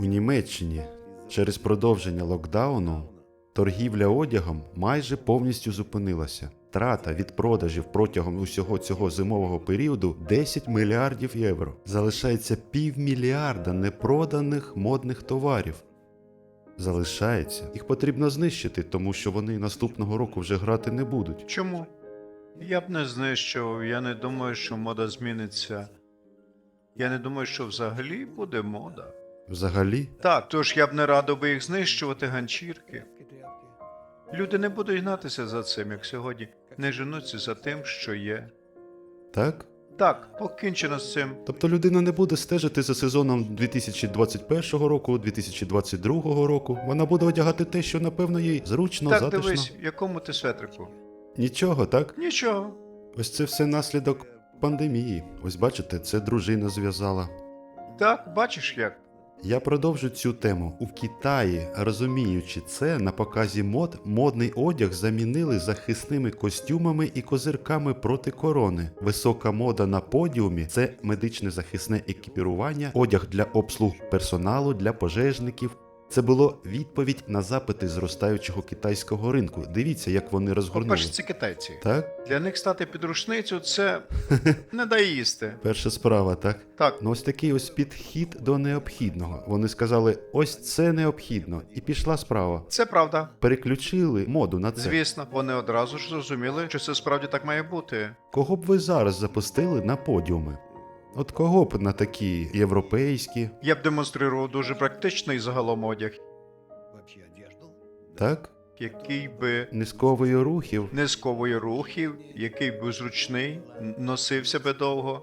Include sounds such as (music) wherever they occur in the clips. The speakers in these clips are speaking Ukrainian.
У Німеччині через продовження локдауну торгівля одягом майже повністю зупинилася. Трата від продажів протягом усього цього зимового періоду 10 мільярдів євро. Залишається півмільярда непроданих модних товарів. Залишається. Їх потрібно знищити, тому що вони наступного року вже грати не будуть. Чому? Я б не знищував, я не думаю, що мода зміниться. Я не думаю, що взагалі буде мода. Взагалі, Так, тож я б не радив би їх знищувати ганчірки. Люди не будуть гнатися за цим, як сьогодні, не женуться за тим, що є. так? Так, покінчено з цим. Тобто людина не буде стежити за сезоном 2021 року, 2022 року. Вона буде одягати те, що напевно їй зручно, так, затишно. дивись, в якому ти светрику. Нічого, так? Нічого. Ось це все наслідок пандемії. Ось бачите, це дружина зв'язала. Так, бачиш як. Я продовжу цю тему. У Китаї, розуміючи це, на показі мод модний одяг замінили захисними костюмами і козирками проти корони. Висока мода на подіумі це медичне захисне екіпірування, одяг для обслуг персоналу, для пожежників. Це було відповідь на запити зростаючого китайського ринку. Дивіться, як вони розгорнули. По-перше, це китайці. Так, Для них стати під рушницю це (laughs) не дає їсти. перша справа, так. Так, Ну, ось такий ось підхід до необхідного. Вони сказали, ось це необхідно, і пішла справа. це правда. Переключили моду на це. Звісно, вони одразу ж зрозуміли, що це справді так має бути. Кого б ви зараз запустили на подіуми? От кого б на такі європейські, Я б демонстрував дуже практичний загалом одяг, так? який би Низкової рухів. не сковує рухів, який би зручний, н- носився би довго.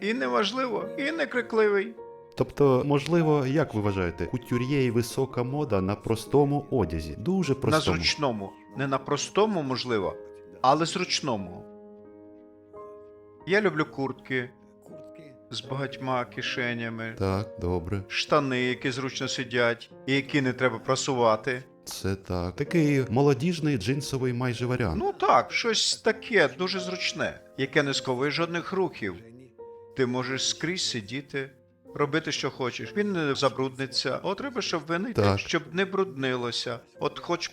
І неважливо, і не крикливий. Тобто, можливо, як ви вважаєте, кутюр'є і висока мода на простому одязі. Дуже На простому. зручному. Не на простому, можливо, але зручному. Я люблю куртки з багатьма кишенями, Так, добре. штани, які зручно сидять, і які не треба прасувати. Це так. Такий молодіжний джинсовий майже варіант. Ну так, щось таке дуже зручне, яке не сковує жодних рухів. Ти можеш скрізь сидіти, робити, що хочеш. Він не забрудниться. От треба, щоб винити, Так. щоб не бруднилося. От хоч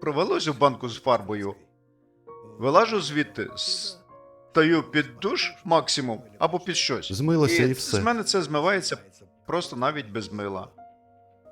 провалилося в банку з фарбою. Вилажу звідти, стаю під душ максимум або під щось. Змилося і все. З мене це змивається просто навіть без мила.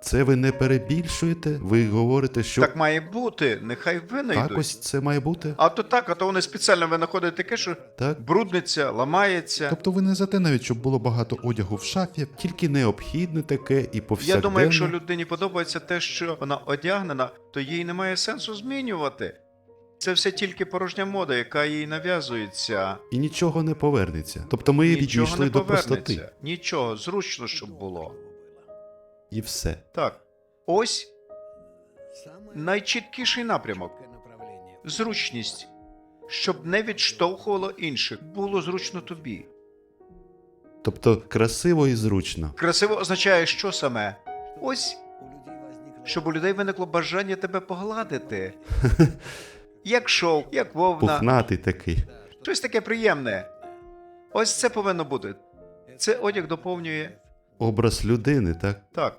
Це ви не перебільшуєте? Ви говорите, що Так має бути, нехай винайдуть. так ось це має бути? А то так, а то вони спеціально винаходять таке, що Так? брудниться, ламається. Тобто ви не за те навіть, щоб було багато одягу в шафі, тільки необхідне таке і Я думаю, якщо людині подобається те, що вона одягнена, то їй немає сенсу змінювати. Це все тільки порожня мода, яка їй нав'язується. І нічого не повернеться. Тобто ми Нічого відійшли не до повернеться. простоти. Нічого, зручно, щоб було. І все. Так. Ось найчіткіший напрямок. Зручність. Щоб не відштовхувало інших. Було зручно тобі. Тобто красиво і зручно. Красиво означає, що саме? Ось щоб у людей виникло бажання тебе погладити. (laughs) Як шов, як вовна, Пухнатий такий. щось таке приємне. Ось це повинно бути. Це одяг доповнює. Образ людини, так? Так.